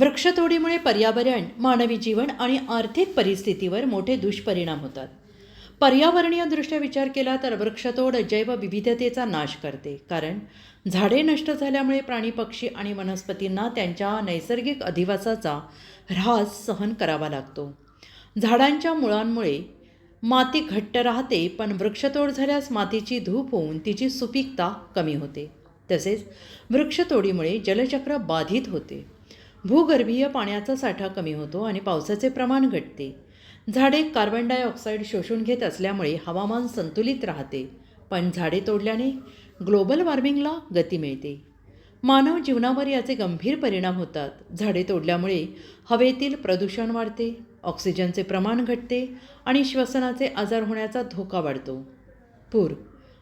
वृक्षतोडीमुळे पर्यावरण मानवी जीवन आणि आर्थिक परिस्थितीवर मोठे दुष्परिणाम होतात. पर्यावरणीय दृष्ट्या विचार केला तर वृक्षतोड जैवविविधतेचा नाश करते कारण झाडे नष्ट झाल्यामुळे प्राणी पक्षी आणि वनस्पतींना त्यांच्या नैसर्गिक अधिवासाचा ऱ्हास सहन करावा लागतो. झाडांच्या मुळांमुळे माती घट्ट राहते पण वृक्षतोड झाल्यास मातीची धूप होऊन तिची सुपीकता कमी होते. तसेच वृक्षतोडीमुळे जलचक्र बाधित होते. भूगर्भीय पाण्याचा साठा कमी होतो आणि पावसाचे प्रमाण घटते. झाडे कार्बन डायऑक्साईड शोषून घेत असल्यामुळे हवामान संतुलित राहते पण झाडे तोडल्याने ग्लोबल वॉर्मिंगला गती मिळते. मानव जीवनावर याचे गंभीर परिणाम होतात. झाडे तोडल्यामुळे हवेतील प्रदूषण वाढते ऑक्सिजनचे प्रमाण घटते आणि श्वसनाचे आजार होण्याचा धोका वाढतो. पूर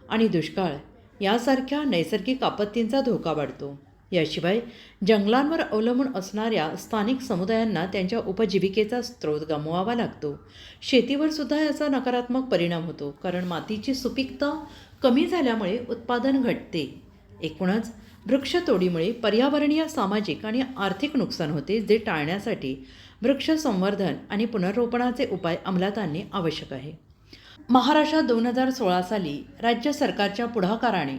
आणि दुष्काळ यासारख्या नैसर्गिक आपत्तींचा धोका वाढतो. याशिवाय जंगलांवर अवलंबून असणाऱ्या स्थानिक समुदायांना त्यांच्या उपजीविकेचा स्रोत गमवावा लागतो. शेतीवर सुद्धा याचा नकारात्मक परिणाम होतो कारण मातीची सुपीकता कमी झाल्यामुळे उत्पादन घटते. एकूणच वृक्षतोडीमुळे पर्यावरणीय सामाजिक आणि आर्थिक नुकसान होते जे टाळण्यासाठी वृक्ष संवर्धन आणि पुनर्रोपणाचे उपाय अंमलात आणणे आवश्यक आहे. महाराष्ट्रात दोन हजार सोळा साली राज्य सरकारच्या पुढाकाराने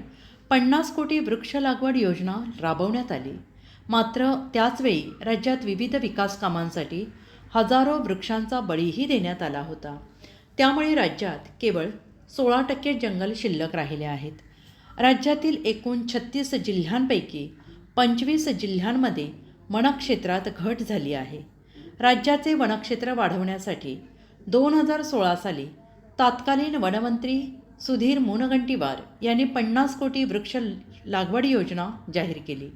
पन्नास कोटी वृक्ष लागवड योजना राबवण्यात आली. मात्र त्याचवेळी राज्यात विविध विकास कामांसाठी हजारो वृक्षांचा बळीही देण्यात आला होता. त्यामुळे राज्यात केवळ सोळा टक्के जंगल शिल्लक राहिले आहेत. राज्यातील एकूण छत्तीस जिल्ह्यांपैकी पंचवीस जिल्ह्यांमध्ये वनक्षेत्रात घट झाली आहे. राज्याचे वनक्षेत्र वाढवण्यासाठी दोन हजार सोळा साली तात्कालीन वनमंत्री सुधीर मुनगंटीवार यांनी पन्नास कोटी वृक्ष लागवड योजना जाहीर केली.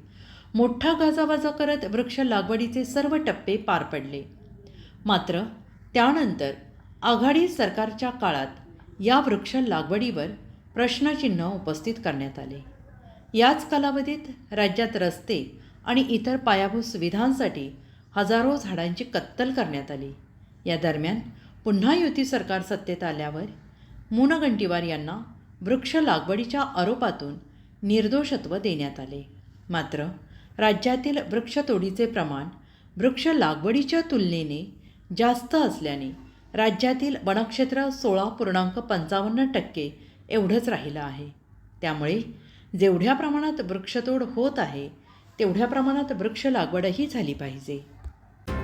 मोठा गाजावाजा करत वृक्ष लागवडीचे सर्व टप्पे पार पडले. मात्र त्यानंतर आघाडी सरकारच्या काळात या वृक्ष लागवडीवर प्रश्नचिन्ह उपस्थित करण्यात आले. याच कालावधीत राज्यात रस्ते आणि इतर पायाभूत सुविधांसाठी हजारो झाडांची कत्तल करण्यात आली. या दरम्यान पुन्हा युती सरकार सत्तेत आल्यावर मुनगंटीवार यांना वृक्ष लागवडीच्या आरोपातून निर्दोषत्व देण्यात आले. मात्र राज्यातील वृक्षतोडीचे प्रमाण वृक्ष लागवडीच्या तुलनेने जास्त असल्याने राज्यातील वनक्षेत्र सोळा पूर्णांक पंचावन्न टक्के एवढंच राहिलं आहे. त्यामुळे जेवढ्या प्रमाणात वृक्षतोड होत आहे तेवढ्या प्रमाणात वृक्ष लागवडही झाली पाहिजे.